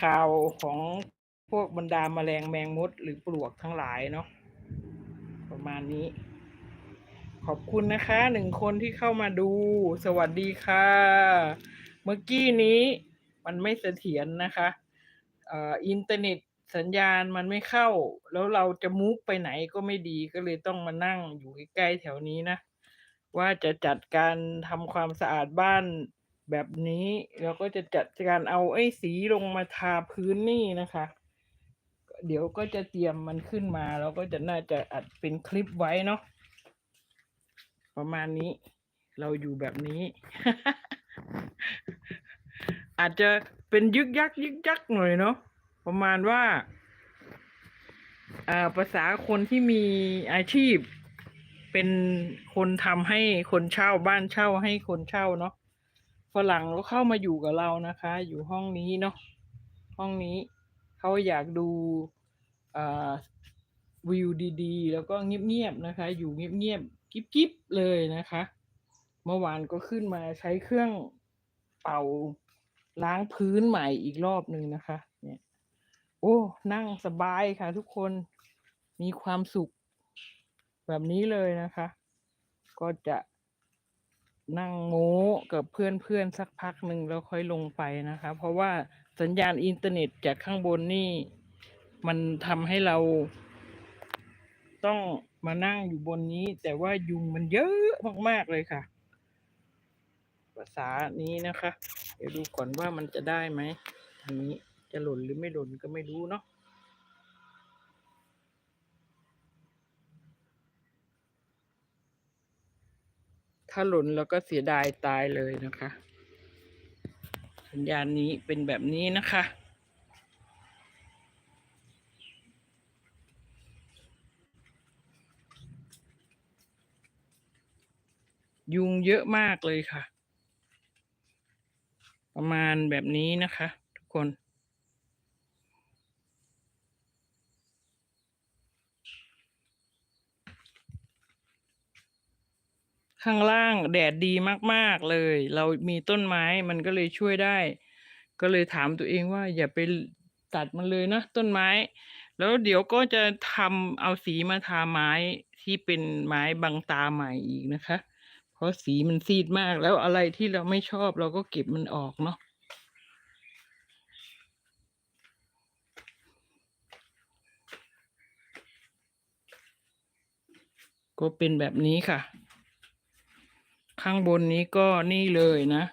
ข่าวของพวกบรรดาแมลงแมงมดหรือปลวกทั้งหลายเนาะประมาณนี้ ขอบคุณนะคะหนึ่งคนที่เข้ามาดู สวัสดีค่ะ เมื่อกี้นี้มันไม่เสถียรนะคะอินเทอร์เน็ตสัญญาณมันไม่เข้า แล้วเราจะมุกไปไหนก็ไม่ดีก็เลยต้องมานั่งอยู่ใกล้ๆแถวนี้นะ ว่าจะจัดการทำความสะอาดบ้าน แบบนี้เราก็จะจัดการเอาไอ้สีลงมาทาพื้นนี่นะคะ เดี๋ยวก็จะเตรียมมันขึ้นมาเราก็จะน่าจะอัดเป็นคลิปไว้เนาะประมาณนี้เราอยู่แบบนี้ อาจจะเป็นยึกยักยึกยักหน่อยเนาะประมาณว่าอ่าภาษาคนที่มีอาชีพ เป็นคนทำให้คนเช่าบ้านเช่าให้คนเช่าเนาะ ฝรั่งก็เข้ามาอยู่กับเรานะคะ อยู่ห้องนี้เนาะห้องนี้เขาอยากดูวิวดีๆ แล้วก็เงียบๆนะคะ อยู่เงียบๆกิ๊บๆเลยนะคะ เมื่อวานก็ขึ้นมาใช้เครื่องเป่าล้างพื้นใหม่อีกรอบหนึ่งนะคะ เนี่ย โอ้ นั่งสบายค่ะ ทุกคนมีความสุขแบบนี้เลยนะคะ ก็จะ นั่งโม้กับเพื่อนๆสักพักหนึ่งแล้วค่อยลงไปนะคะ เพราะว่าสัญญาณอินเทอร์เน็ตจากข้างบนนี่ มันทำให้เรา ต้องมานั่งอยู่บนนี้ แต่ว่ายุงมันเยอะมากๆเลยค่ะ ภาษานี้นะคะ เดี๋ยวดูก่อนว่ามันจะได้ไหมทางนี้จะหล่นหรือไม่หล่นก็ไม่รู้เนาะ ถ้าหล่นแล้วก็เสียดายตายเลยนะคะ สัญญาณนี้เป็นแบบนี้นะคะ ยุงเยอะมากเลยค่ะ ประมาณแบบนี้นะคะ ทุกคน ข้างล่างแดดดีมาก ๆ เลย เรามีต้นไม้มันก็เลยช่วยได้ ก็เลยถามตัวเองว่าอย่าไปตัดมันเลยนะต้นไม้ แล้วเดี๋ยวก็จะทำเอาสีมาทาไม้ที่เป็นไม้บังตาใหม่อีกนะคะ เพราะสีมันซีดมากแล้วอะไรที่เราไม่ชอบเราก็เก็บมันออกเนาะก็เป็นแบบนี้ค่ะ ข้างบนนี้ก็นี่เลยนะ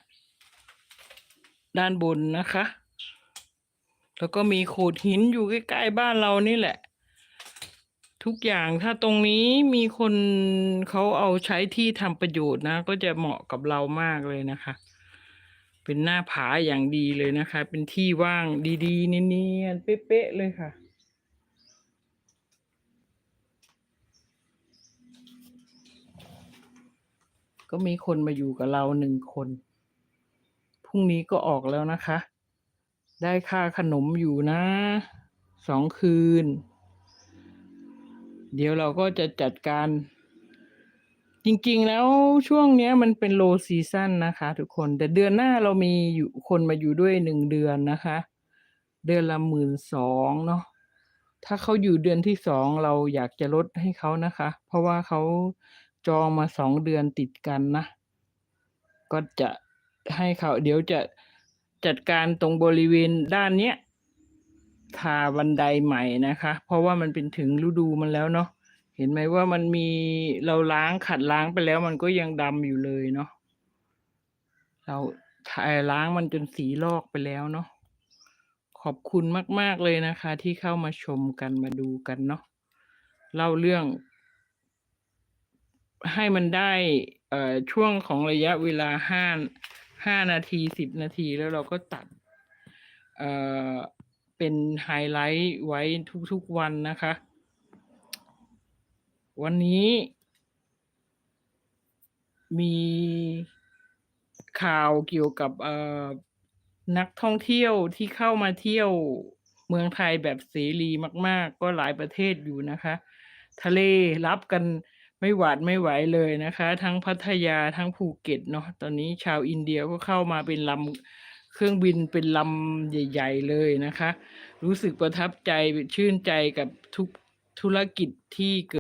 ด้านบนนะคะ แล้วก็มีโขดหินอยู่ใกล้ๆบ้านเรานี่แหละ ทุกอย่างถ้าตรงนี้มีคนเขาเอาใช้ที่ทำประโยชน์นะ ก็จะเหมาะกับเรามากเลยนะคะ เป็นหน้าผาอย่างดีเลยนะคะ เป็นที่ว่างดีๆเนียนๆเป๊ะๆเลยค่ะ ก็มีคนมาอยู่กับเราหนึ่งคน พรุ่งนี้ก็ออกแล้วนะคะ ได้ค่าขนมอยู่นะสองคืน เดี๋ยวเราก็จะจัดการ จริงๆแล้วช่วงเนี้ยมันเป็นโลซีซั่นนะคะ ทุกคน แต่เดือนหน้าเรามีอยู่คนมาอยู่ด้วยหนึ่งเดือนนะคะ เดือนละหมื่นสองเนาะถ้าเขาอยู่เดือนที่สองเราอยากจะลดให้เขานะคะ เพราะว่าเขา จองมาสองเดือนติดกันนะ ก็จะให้เขาเดี๋ยวจะจัดการตรงบริเวณด้านเนี้ยทาบันไดใหม่นะคะ เพราะว่ามันเป็นถึงฤดูมันแล้วเนาะเห็นไหมว่ามันมีเราล้างขัดล้างไปแล้วมันก็ยังดำอยู่เลยเนาะเราทายล้างมันจนสีลอกไปแล้วเนาะขอบคุณมาก ๆ เลยนะคะ ที่เข้ามาชมกันมาดูกันเนาะเล่าเรื่อง ให้มันได้เอ่อช่วงของระยะเวลาห้าห้านาทีสิบนาทีแล้วเราก็ตัดเอ่อเป็นไฮไลท์ไว้ทุกๆวันนะคะ วันนี้มีข่าวเกี่ยวกับเอ่อนักท่องเที่ยวที่เข้ามาเที่ยวเมืองไทยแบบเสรีมาก ๆ ก็หลายประเทศอยู่นะคะ ทะเลรับกัน ไม่หวาดไม่ไหวเลยนะคะ ทั้งพัทยาทั้งภูเก็ตเนาะตอนนี้ชาวอินเดียก็เข้ามาเป็นลำเครื่องบินเป็นลำใหญ่ ๆ เลยนะคะ รู้สึกประทับใจชื่นใจกับทุกธุรกิจที่เกิด